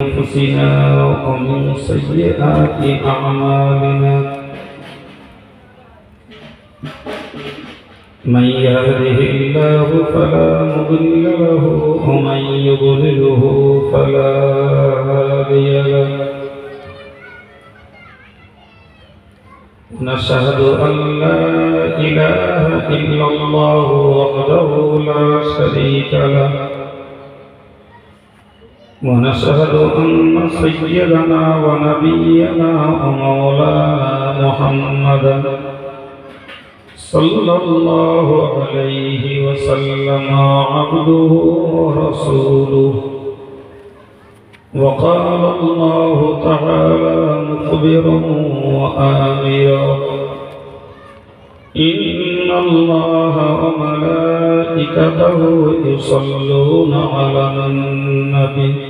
أنفسنا ومن سيئات أعمالنا. من يهده الله فلا مضل له ومن يضلله فلا هادي له. نشهد أن لا إله إلا الله وحده لا شريك له. ونشهد أن سيدنا ونبينا ومولانا محمدا صلى الله عليه وسلم عبده ورسوله. وقال الله تعالى مخبرا وآمرا إن الله وملائكته يصلون على النبي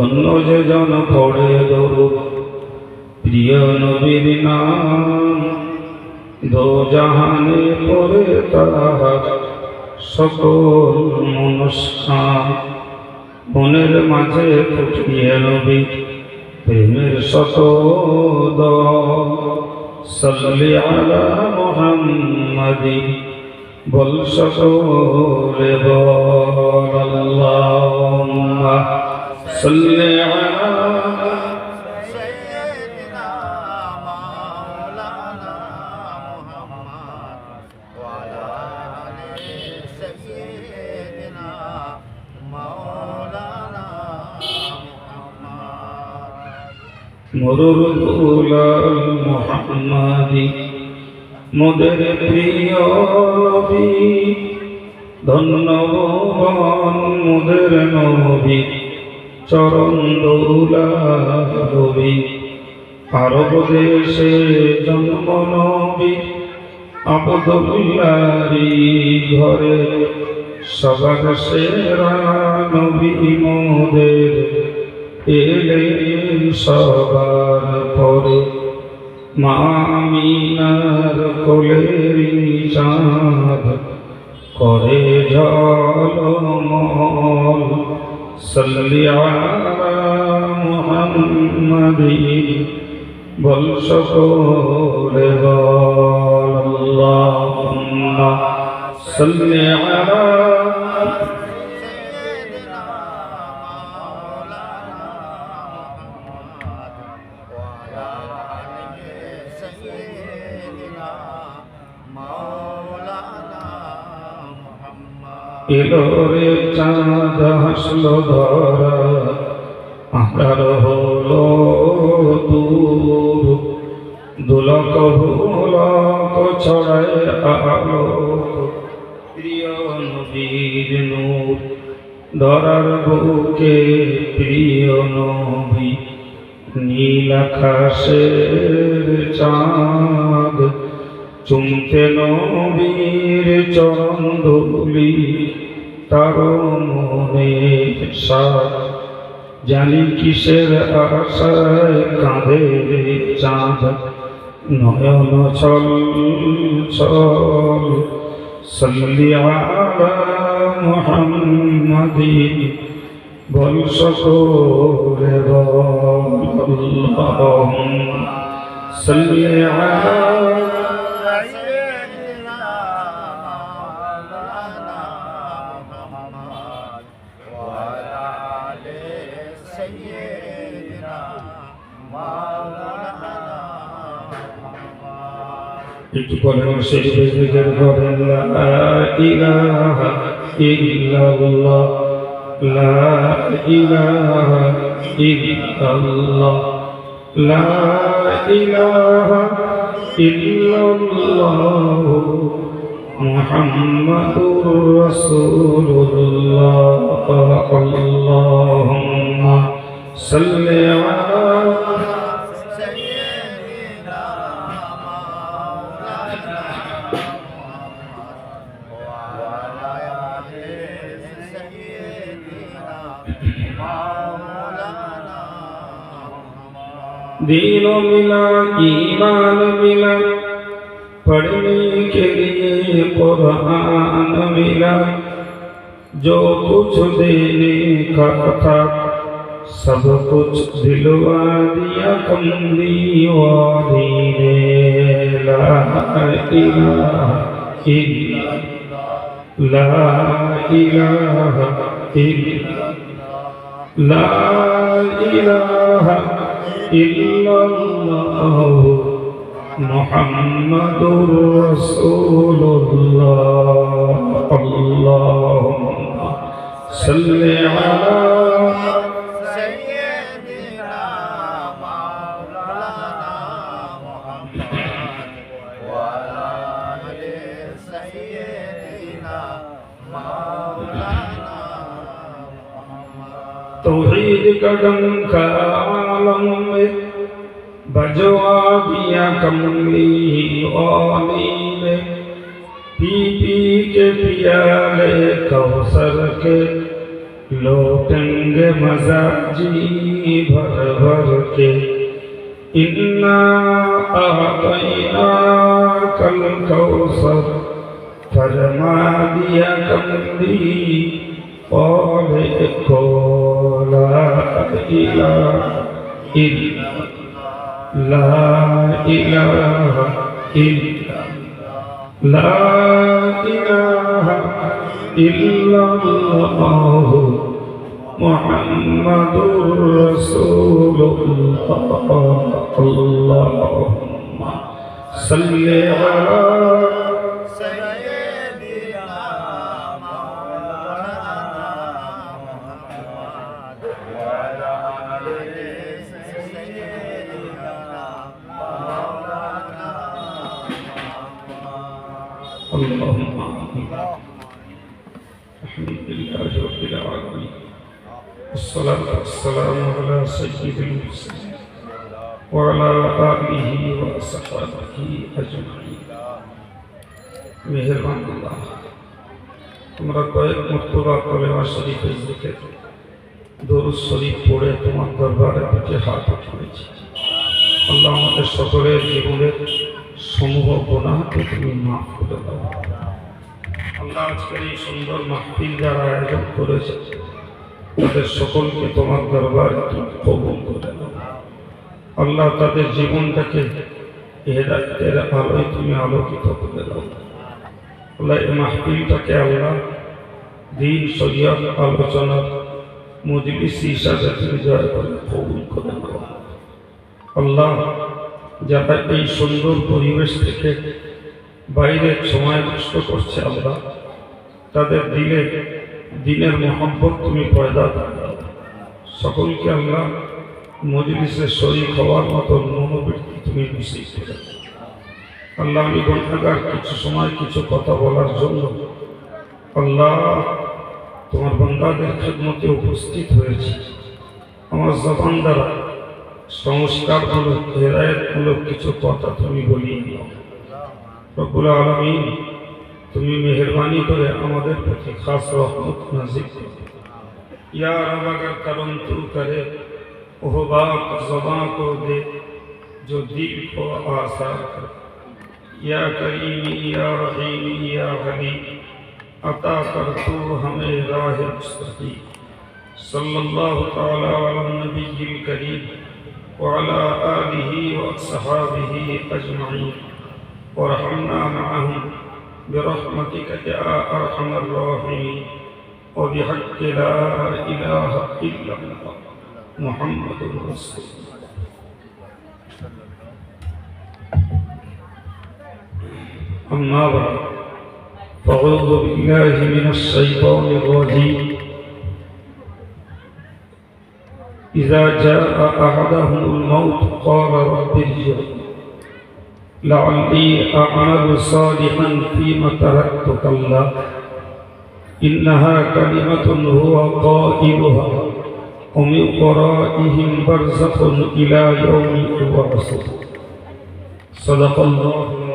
ধন্য যে জন পড়ে দরুদ প্রিয় নবীর নাম, দো জাহানে পড়ে তাহার সকল মনস্কাম। মনের মাঝে ফুটিয়ে নবী প্রেমের শত সল্লি আলা মোহাম্মদি, বল সকলে বল আল্লাহুম্মা। সাল্লি আলা سيدنا مولانا محمد وعلى آل سيدنا مولانا محمد মরুর দুলাল মোহাম্মদি মোদের প্রিয় নবী ধন্যবান মোদের নবী চরণ দৌলাবী আরব দেশে জন্ম নবী আবদুল্লারি ঘরে। সবার সেরা নবী মোদের এলে সবার পরে। মামিনার কোলের চাঁদ করে ঝলমল সাল্লি আলা মুহাম্মাদি বল সকলে বল আল্লাহুম্মা সাল্লি আলা ইলোরে চাঁদ হাসলো ধরা, আমার হলো দূর। দুলক ভুলক ছড়ায় আলো। প্রিয় নবীর নূর, ধরার বুকে প্রিয় নবী, নীল চাঁদ। চুমতে নবীর চরণ ধুলি তার মনে সাত জানি কিসের আশায় রে চাঁদ, নয়ন ছল ছল। আলা মুহাম্মাদি, বল সকলে বল আল্লাহুম্মা। একটু ঘরে লা ইলাহা ইল্লাল্লাহ লা লা ইলাহা ইল্লাল্লাহ মুহাম্মাদুর রাসূলুল্লাহ صل على سيدنا مولانا وعلى ملا، ایمان ملا، پڑھنے کے لیے قرآن ملا، جو کچھ دینے کا تھا सब कुछ दिलवा दिया कम दीवारी ने ला इलाहा इल्ला ला इलाहा इल्ला ला इलाहा इल्लल्लाह मुहम्मदुर रसूलुल्लाह अल्लाहुम्मा सल्लि अला توحید کا عالم میں بجوا دیا کملی والی نے پی پی کے پیالے کوثر کے لوٹیں گے مزہ جی بھر بھر کے انا اعطینا کل کوثر فرما دیا کملی اور کو إله إلا لا إله إلا لا إله إلا الله محمد رسول الله اللهم صل على العالمين والصلاة والسلام على سيد المرسلين وعلى آله وصحبه أجمعين মেহরবান আল্লাহ আমরা কয়েক মর্তবা কলেমা শরীফের দিকে দরুদ শরীফ পড়ে তোমার দরবারে পিঠে হাত উঠিয়েছি আল্লাহ আমাদের সকলের জীবনের সমূহ গোনাকে তুমি মাফ করে দাও আল্লাহ আজকের এই সুন্দর মাহফিল যারা আয়োজন করেছে, তাদের সকলকে তোমার দরবারে কবুল করে আল্লাহ তাদের জীবনটাকে হেদায়তের আলোয় তুমি আলোকিত করে দাও আল্লাহ, এই মাহফিলটাকে আল্লাহ দিন শরিয়ত আলোচনার মজলিস হিসাবে তুমি জয় করে কবুল করে দাও আল্লাহ, যারা এই সুন্দর পরিবেশ থেকে বাইরে সময় নষ্ট করছে আল্লাহ, তাদের দিলে দিনের মোহাম্মত তুমি পয়দা সকলকে আল্লাহ মজলিসের শরীর হওয়ার মতো মনোবৃত্তি তুমি নসিব করে আল্লাহ, আমি গণাগার কিছু সময় কিছু কথা বলার জন্য আল্লাহ তোমার বন্দাদের খেদমতে উপস্থিত হয়েছি। আমার জবান দ্বারা সংস্কারমূলক, হেদায়তমূলক কিছু কথা তুমি বলিয়ে দাও। রব্বুল আলমিন তুমি মেহরবানি করে خاص প্রতি খাস রহমত یا رب، اگر کرم تو کرے، اوہ احبا زبان کو دے، جو دل کو آسار کر یا کریمی، یا رحیمی، یا غریب عطا کر تو ہمیں راہ مستقی صلی اللہ تعالیٰ علی النبی کریم وعلى آله وأصحابه أجمعين وارحمنا معهم برحمتك يا أرحم الراحمين. وبحق لا إله إلا الله محمد رسول الله. أما بعد فأعوذ بالله من الشيطان الرجيم. إذا جاء أحدهم الموت قال رب ارجعون لعلي أعمل صالحا فيما تركت كلا إنها كلمة هو قائلها. ومن ورائهم برزخ إلى يوم يبعثون صدق الله.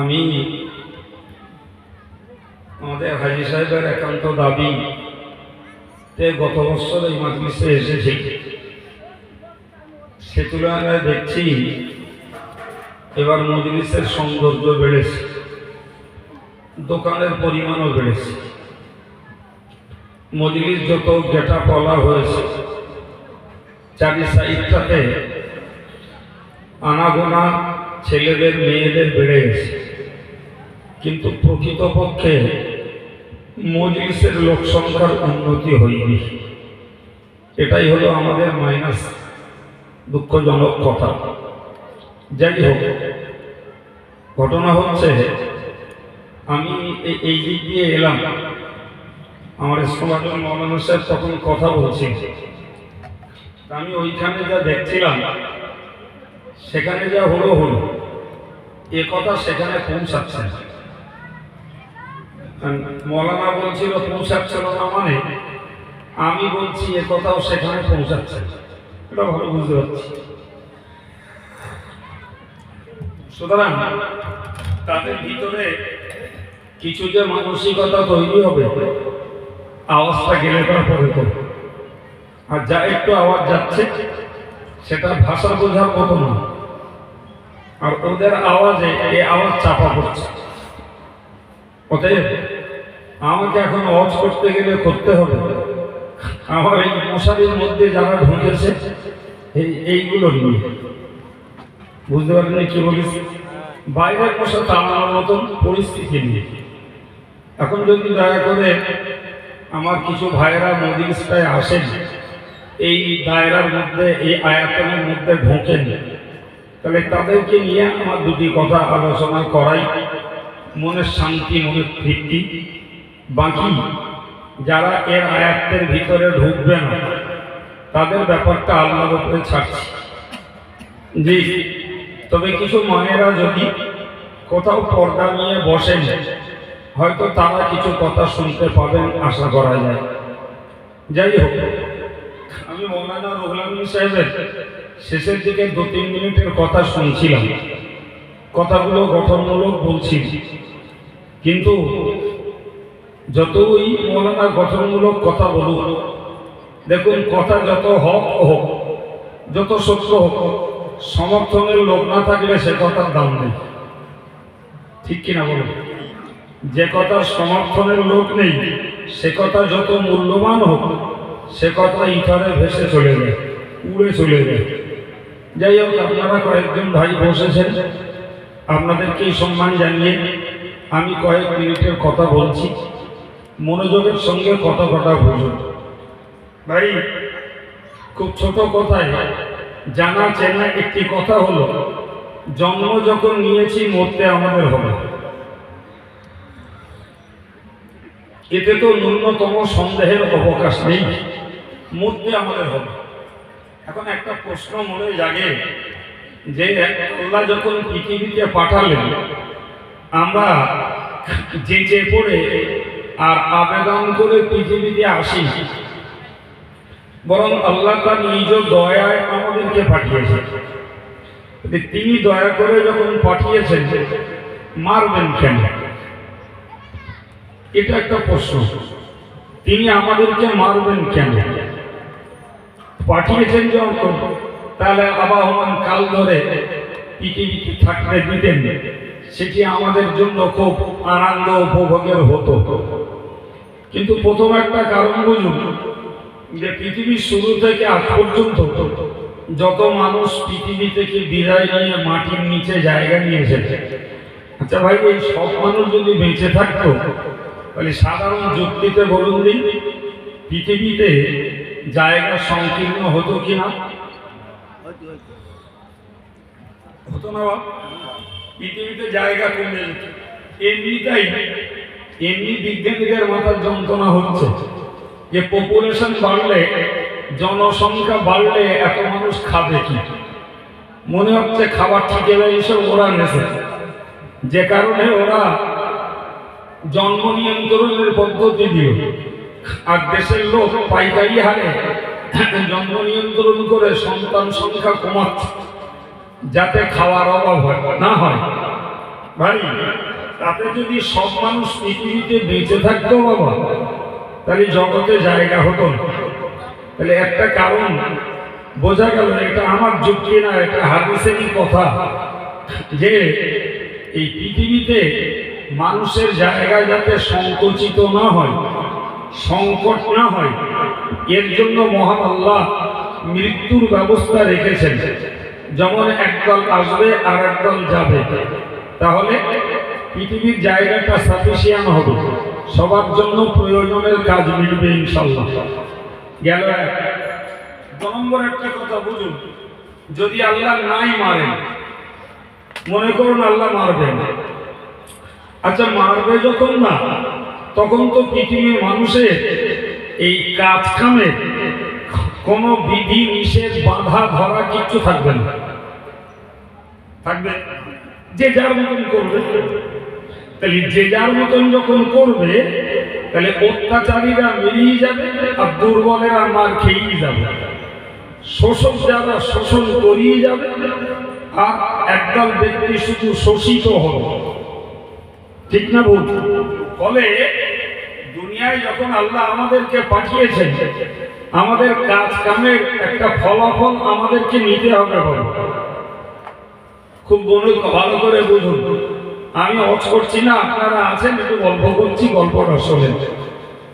আমি আমাদের হাজি সাহেবের একান্ত দাবি গত বছর এই মাজলিসে এসেছি। সে তুলনায় দেখছি এবার মজলিসের সৌন্দর্য বেড়েছে, দোকানের পরিমাণও বেড়েছে। মজলিস যত গেটা পলা হয়েছে, চারি সাইডটাতে আনাগোনা ছেলেদের, মেয়েদের বেড়ে গেছে। কিন্তু প্রকৃতপক্ষে মজলিসের লোক সংখ্যার উন্নতি হয়নি। এটাই হলো আমাদের মাইনাস দুঃখজনক কথা। যাই হোক, ঘটনা হচ্ছে, আমি এই- দিক দিয়ে এলাম। আমার ইসলামাজুল মৌলানা সাহেব তখন কথা বলছি আমি ওইখানে যা দেখছিলাম, সেখানে যা হলো হলো, এ কথা সেখানে পৌঁছাচ্ছে না। মৌলানা বলছিল পৌঁছাচ্ছিল না মানে? আমি বলছি, এ কথাও সেখানে পৌঁছাচ্ছে। এটা ভালো বুঝতে পারছি। সুতরাং তাদের ভিতরে কিছু যে মানসিকতা তৈরি হবে, আওয়াজটা গেলে তারপরে তো আর যা একটু আওয়াজ যাচ্ছে, সেটা ভাষা বোঝার মতো না। আর ওদের আওয়াজে, এই আওয়াজ চাপা পড়ছে। অতএব আমাকে এখন আওয়াজ করতে গেলে করতে হবে। আমার এই মশারির মধ্যে যারা ঢুকেছে, এই এইগুলো নিয়ে। বুঝতে পারলেন কি বলিস? বাইরের মশা টানানোর মতন পরিস্থিতি নিয়ে। এখন যদি দয়া করে আমার কিছু ভাইয়েরা মদিস্তায় আসেন, এই দায়রার মধ্যে, এই আয়াতনের মধ্যে ঢোকেন, তাহলে তাদেরকে নিয়ে আমার দুটি কথা আলোচনা করাই। মনের শান্তি, মনের তৃপ্তি বাকি যারা এর আয়াতের ভিতরে ঢুকবে না, তাদের ব্যাপারটা আল্লাহর উপরে ছাড়ছি। জি, তবে কিছু মায়েরা যদি কোথাও পর্দা নিয়ে বসেন, হয়তো তারা কিছু কথা শুনতে পাবেন আশা করা যায়। যাই হোক, আমি মৌলানা রুহুল আমিন সাহেবের শেষের দিকে দু তিন মিনিটের কথা শুনছিলাম। কথাগুলো গঠনমূলক বলছি। কিন্তু যতই মৌলানা গঠনমূলক কথা বলুক, দেখুন কথা যত হক হোক, যত সত্য হোক, সমর্থনের লোক না থাকলে সে কথার দাম নেই। ঠিক কিনা বলুন? যে কথার সমর্থনের লোক নেই, সে কথা যত মূল্যবান হোক, সে কথা ইথারে ভেসে চলে যায়, উড়ে চলে যায়। যাই হোক, আপনারা কয়েকজন ভাই বসেছেন, আপনাদেরকে সম্মান জানিয়ে আমি কয়েক মিনিটের কথা বলছি। মনোযোগের সঙ্গে কথা কথা বুঝুন ভাই, খুব ছোট কথায় জানা চেনা একটি কথা হলো, জন্ম যখন নিয়েছি, মরতে আমাদের হবে। এতে তো ন্যূনতম সন্দেহের অবকাশ নেই। মরতে আমাদের হবে। এখন একটা প্রশ্ন মনে জাগে যে, আল্লাহ যখন পৃথিবীতে পাঠালেন, আমরা যেচে পড়ে আর আবেদন করে পৃথিবীতে আসি। বরং আল্লাহ তার নিজ দয়ায় আমাদেরকে পাঠিয়েছেন তিনি দয়া করে যখন পাঠিয়েছেন, মারবেন কেন? এটা একটা প্রশ্ন। তিনি আমাদেরকে মারবেন কেন? পাঠিয়েছেন যখন, তাহলে আবাহমান কাল ধরে পৃথিবীতে থাকতে দিতেন। সেটি আমাদের জন্য খুব আনন্দ উপভোগের হতো। কিন্তু প্রথম একটা কারণ বুঝুন যে পৃথিবীর শুরু থেকে আজ পর্যন্ত যত মানুষ পৃথিবী থেকে বিদায় নিয়ে মাটির নিচে জায়গা নিয়ে এসেছে। আচ্ছা ভাই, এই সব মানুষ যদি বেঁচে থাকতো, তাহলে সাধারণ যুক্তিতে বলুন দিন পৃথিবীতে জায়গা সংকীর্ণ হতো হয়তো হয়তো হতো না? পৃথিবীতে জায়গা কমে যেত। এমনিটাই এমনি বিজ্ঞানীদের মাথার যন্ত্রণা হচ্ছে। যে পপুলেশন বাড়লে, জনসংখ্যা বাড়লে এত মানুষ খাবে কি? মনে হচ্ছে খাবার ঠিক এসে ওরা নেছে যে কারণে ওরা জন্ম নিয়ন্ত্রণের পদ্ধতি দিয়ে, আর দেশের লোক পাইকারি হারে জন্ম নিয়ন্ত্রণ করে সন্তান সংখ্যা কমাচ্ছে, যাতে খাওয়ার অভাব হয়, না হয়। ভাই তাতে যদি সব মানুষ পৃথিবীতে বেঁচে থাকতো বাবা, তাহলে জগতে জায়গা হতো না। তাহলে একটা কারণ বোঝা গেল, এটা আমার যুক্তি না, এটা হাদিসেরই কথা যে এই পৃথিবীতে মানুষের জায়গা যাতে সংকুচিত না হয়, সংকট না হয়, এর জন্য মহান আল্লাহ মৃত্যুর ব্যবস্থা রেখেছেন। যেমন একদল আসবে আর একদল যাবে। তাহলে পৃথিবীর জায়গাটা সাফিসিয়ান হবে। সবার জন্য প্রয়োজনের কাজ মিলবে ইনশাল্লাহ। গেল এক। নম্বর একটা কথা বুঝুন। যদি আল্লাহ নাই মারেন, মনে করুন আল্লাহ মারবেন। আচ্ছা মারবে যখন না, তখন তো পৃথিবীর মানুষের এই কাজ কামে কোনো বিধি, নিষেধ, বাধা, ধরা কিচ্ছু থাকবে না। থাকবে? যে যার মতন করবে। তাহলে যে যার মতন যখন করবে, তাহলে অত্যাচারীরা বেরিয়ে যাবে আর দুর্বলেরা মার খেয়েই যাবে। শোষক যারা শোষণ করিয়ে যাবে, আর একদল ব্যক্তি শুধু শোষিত হবে। ঠিক না ভুল? ফলে দুনিয়ায় যখন আল্লাহ আমাদেরকে পাঠিয়েছেন, আমাদের কাজ কামের একটা ফলাফল আমাদেরকে নিতে হবে খুব মনে ভালো করে বুঝুন। আমি অজ করছি না, আপনারা আছেন, একটু গল্প করছি গল্পটা শোনেন।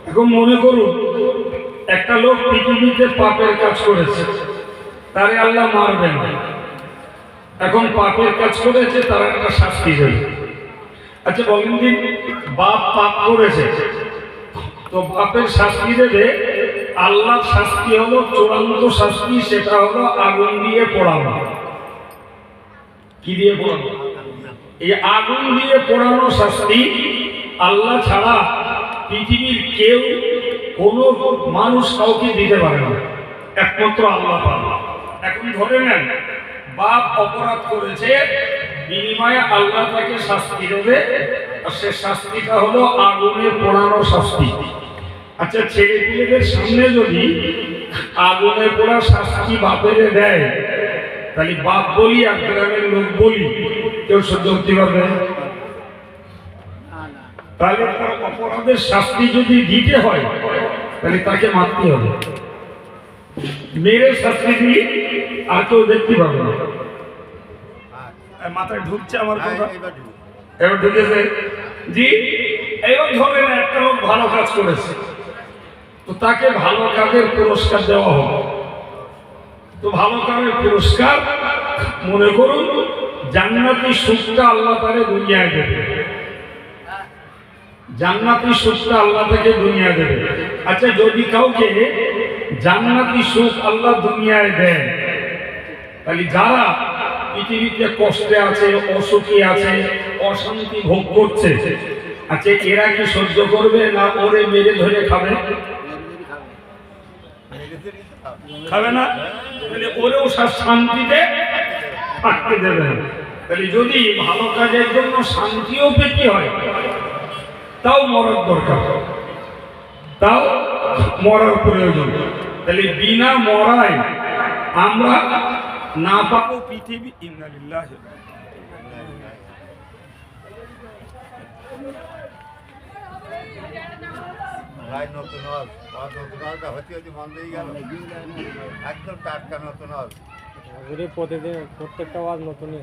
এখন মনে করুন, একটা লোক পৃথিবীতে পাপের কাজ করেছে, তারে আল্লাহ মারবেন এখন পাপের কাজ করেছে, তার একটা শাস্তি দেবে আচ্ছা বলেন দিন বাপ পাপ করেছে, তো বাপের শাস্তি দেবে, আল্লাহর শাস্তি হলো চূড়ান্ত শাস্তি, সেটা হলো আগুন দিয়ে পোড়ানো। কি দিয়ে পোড়ানো? এই আগুন দিয়ে পোড়ানো শাস্তি আল্লাহ ছাড়া পৃথিবীর কেউ, কোনো মানুষ কাউকে দিতে পারে না। একমাত্র আল্লাহ এখন ধরে নেন, বাপ অপরাধ করেছে, বিনিময়ে আল্লাহ তাকে শাস্তি দেবে, আর সে শাস্তিটা হলো আগুনে পোড়ানো শাস্তি। আচ্ছা ছেলে পিলেদের সামনে যদি আগুনে পোড়া শাস্তি বাপেরে দেয়, তাহলে বাপ বলি, আর গ্রামের লোক বলি। কেউ সহ্য করতে পারবে? তাহলে তার অপরাধের শাস্তি যদি দিতে হয় তাহলে তাকে মারতে হবে। মেরে শাস্তি দিয়ে আর কেউ দেখতে পাবে না। মাথায় ঢুকছে আমার কথা? এবার ঢুকেছে। জি এবার ধরেন একটা লোক ভালো কাজ করেছে। তো তাকে ভালো কাজের পুরস্কার দেওয়া হবে তো ভালো কাজের পুরস্কার মনে করুন জান্নাতি সুখটা আল্লাহ তারে দুনিয়ায় দেবে। জান্নাতি সুখটা আল্লাহ থেকে দুনিয়া দেবে। আচ্ছা যদি কাউকে জান্নাতি সুখ আল্লাহ দুনিয়ায় দেন, তাহলে যারা পৃথিবীতে কষ্টে আছে, অসুখী আছে, অশান্তি ভোগ করছে আচ্ছা এরা কি সহ্য করবে না ওরে মেরে ধরে খাবে? খাবে না? ওরেও শান্তিতে থাকতে দেবে না। তাহলে যদি ভালো কাজের জন্য শান্তিও পেতে হয় তাও মরার দরকার। তাও মরার প্রয়োজন। তাহলে বিনা মরায় আমরা না পাবো পৃথিবী। ইন্নালিল্লাহি ভাই নতুন হল নতুন হলটা হতে হতে বন্ধ হয়ে গেল। একদম টাটকা নতুন হল। প্রতিদিন প্রত্যেকটা ওয়াজ নতুনই